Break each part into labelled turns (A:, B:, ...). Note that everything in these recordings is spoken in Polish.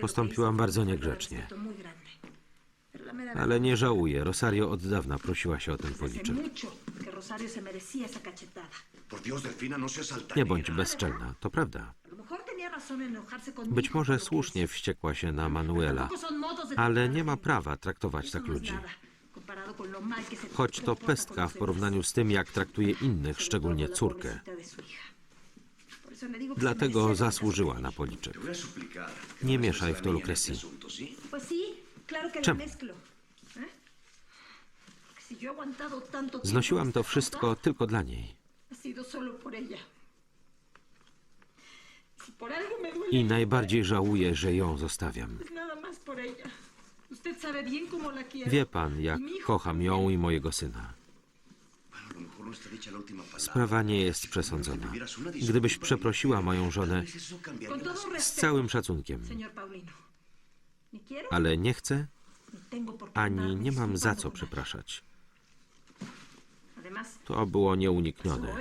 A: Postąpiłam bardzo niegrzecznie. Ale nie żałuję. Rosario od dawna prosiła się o ten policzek.
B: No.
A: Nie bądź bezczelna, to prawda. Być może słusznie wściekła się na Manuela, ale nie ma prawa traktować tak ludzi. Choć to pestka w porównaniu z tym, jak traktuje innych, szczególnie córkę. Dlatego zasłużyła na policzek. Nie mieszaj w to,
C: lo
A: Czemu?
C: ¿Eh?
A: Znosiłam to wszystko tylko dla niej. I najbardziej żałuję, że ją zostawiam. Wie pan, jak kocham ją i mojego syna. Sprawa nie jest przesądzona. Gdybyś przeprosiła moją żonę z całym szacunkiem, ale nie chcę, ani nie mam za co przepraszać. To było nieuniknione.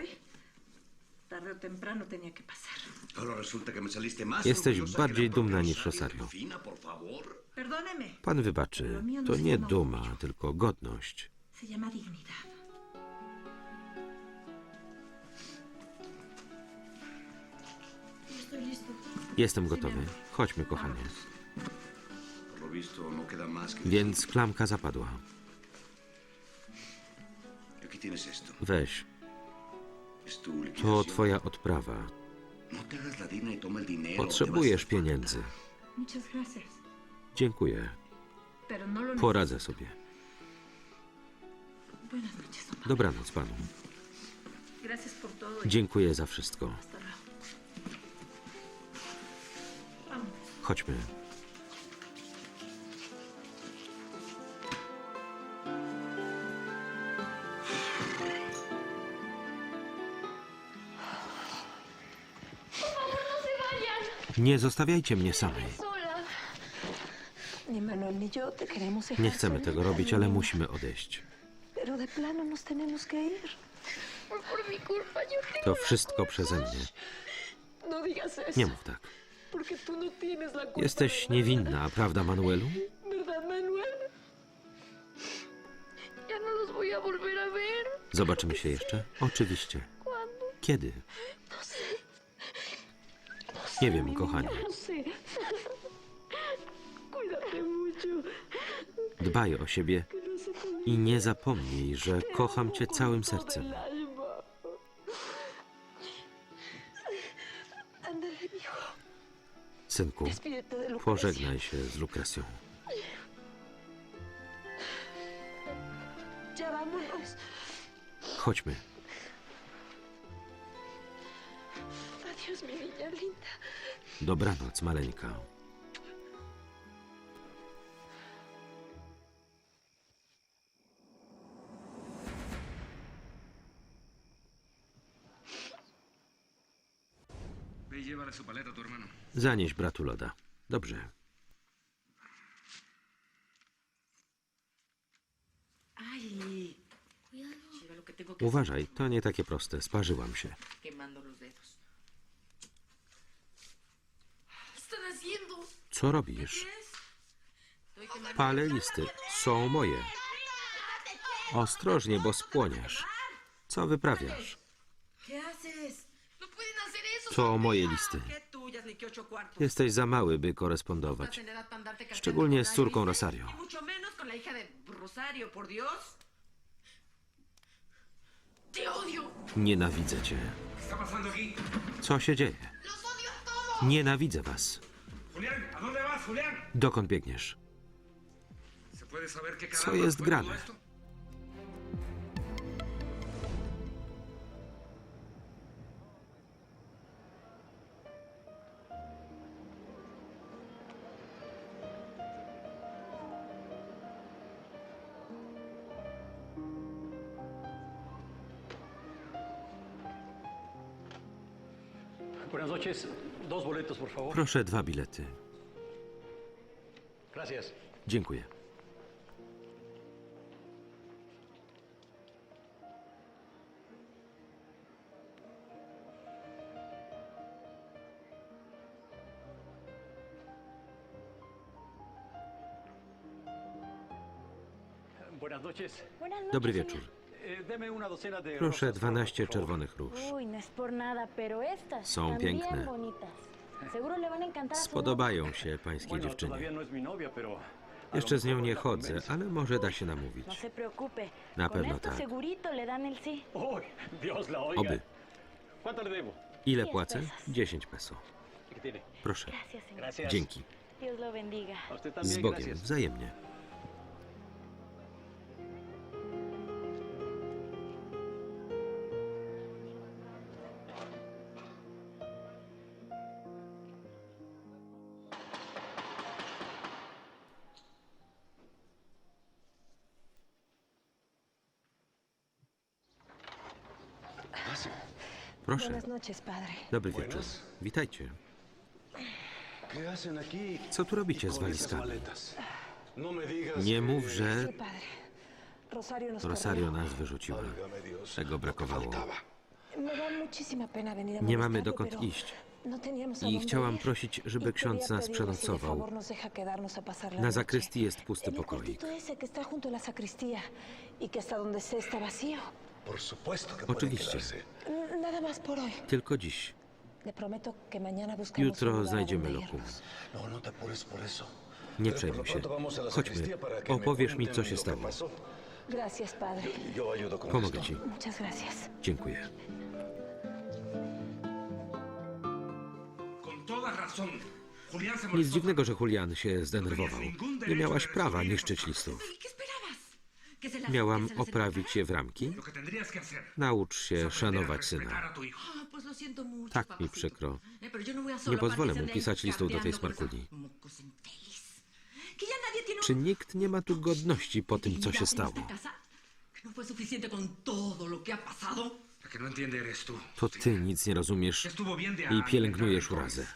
A: Jesteś bardziej dumna niż
B: Rosario.
A: Pan wybaczy, to nie duma, tylko godność. Jestem gotowy. Chodźmy, kochanie. Więc klamka zapadła. Weź, to twoja odprawa. Potrzebujesz pieniędzy. Dziękuję. Poradzę sobie. Dobranoc panu. Dziękuję za wszystko. Chodźmy. Nie zostawiajcie mnie samej. Nie chcemy tego robić, ale musimy odejść. To wszystko przeze mnie.
D: No.
A: Nie mów tak. Jesteś niewinna, prawda, Manuelu? Zobaczymy się jeszcze? Oczywiście. Kiedy? Nie wiem, kochanie. Dbaj o siebie i nie zapomnij, że kocham cię całym sercem. Synku, pożegnaj się z Lukrecją. Chodźmy. Dobranoc, maleńka.
E: Y llévale su paleta a tu hermano.
A: Zanieś bratu loda. Dobrze. Uważaj, to nie takie proste. Sparzyłam się. Co robisz? Palę listy. Są moje. Ostrożnie, bo spłoniesz. Co wyprawiasz? To moje listy. Jesteś za mały, by korespondować. Szczególnie z córką. Rosario. Nienawidzę cię. Co się dzieje? Nienawidzę was. Dokąd biegniesz?
E: ¿Se puede saber qué
A: Co jest grane? Proszę dwa bilety. Dziękuję. Dobry wieczór. Proszę
F: rosas,
A: 12
F: por favor.
A: czerwonych róż.
D: Uy, no es por nada, pero estas
A: Są piękne.
D: bien bonitas. Seguro le van a encantar a su
A: Spodobają się pańskiej dziewczynie.
F: no
A: Jeszcze z nią nie chodzę, ale może da się namówić.
D: No se preocupe.
A: Na
D: Con
A: pewno
D: esto
A: tak.
D: segurito le dan el sí.
F: Uy, Dios la oiga.
A: Oby. Ile płacę? 10 peso. Proszę.
D: Gracias, señor.
F: Gracias.
A: Dzięki.
D: Dios lo bendiga.
F: A usted
A: Z Bogiem. Wzajemnie. Proszę. Dobry wieczór. Witajcie. Co tu robicie z walizkami?
B: No
A: Nie mów, że.
D: Rosario
A: nas wyrzuciła. Tego brakowało. Nie mamy dokąd iść.
D: no
A: I chciałam prosić, żeby
D: Y
A: ksiądz
D: quería
A: nas przenocował. Na zakrystii jest pusty pokoik. Oczywiście. Tylko dziś. Jutro znajdziemy lokum.
B: No, no.
A: Nie przejmuj się. Chodźmy. Opowiesz mi, co się stało. Pomogę ci. Dziękuję. Nic dziwnego, że Julian się zdenerwował. Nie miałaś prawa niszczyć listów. Miałam oprawić je w ramki? Naucz się szanować syna. Tak mi przykro. Nie pozwolę mu pisać listów do tej smarkuli. Czy nikt nie ma tu godności po tym, co się stało? To ty nic nie rozumiesz i pielęgnujesz urazę.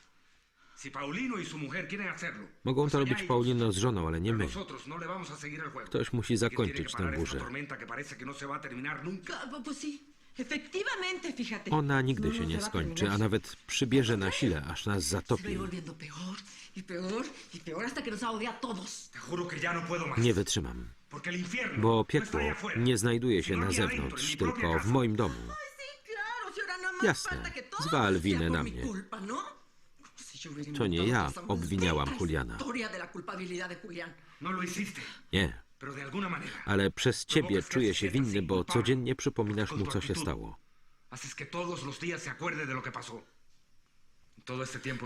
A: Mogą
E: pues
A: to robić. Paulino z żoną, ale nie my.
E: no.
A: Ktoś musi zakończyć tę burzę.
E: no.
A: Ona nigdy
C: No,
A: się nie skończy, a nawet przybierze na sile, aż nas zatopi.
C: y y.
A: Nie wytrzymam, bo piekło nie znajduje się na zewnątrz, tylko w moim domu. Jasne, zwal winę na mnie. To nie ja obwiniałam Juliana.
E: No
A: Nie, ale przez ciebie czuję się winny, bo codziennie przypominasz mu, co się stało.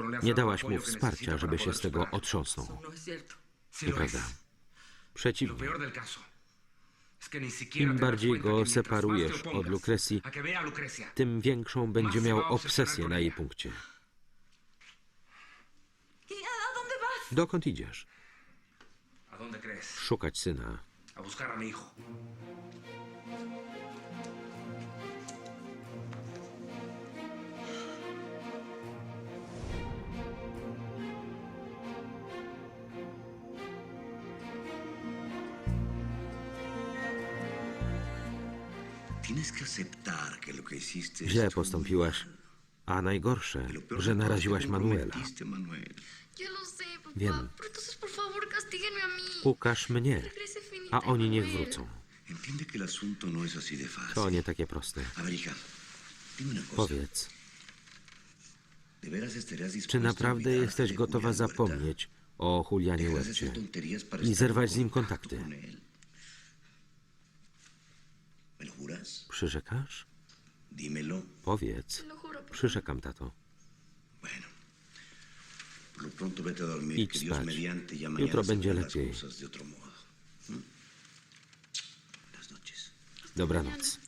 E: no
A: Nie dałaś mu wsparcia, żeby się z tego otrząsnął.
C: No.
A: Nieprawda. Przeciwnie, im bardziej go separujesz od
E: Lucrecia,
A: tym większą będzie miał obsesję na jej punkcie. Dokąd idziesz? Szukać syna. Źle postąpiłaś, a najgorsze, że naraziłaś Manuela. Wiem. Ukaż mnie, a oni niech wrócą.
B: No.
A: To nie takie proste. Powiedz,
B: ¿De veras estarías dispuesta
A: czy naprawdę jesteś gotowa zapomnieć o Julianie Łebcie i zerwać z nim kontakty? Przyrzekasz? Powiedz. Przyrzekam, tato.
B: Bueno. Por lo pronto vete a dormir,
A: Idź spać. Jutro będzie lepiej.
B: noches.
A: Dobranoc.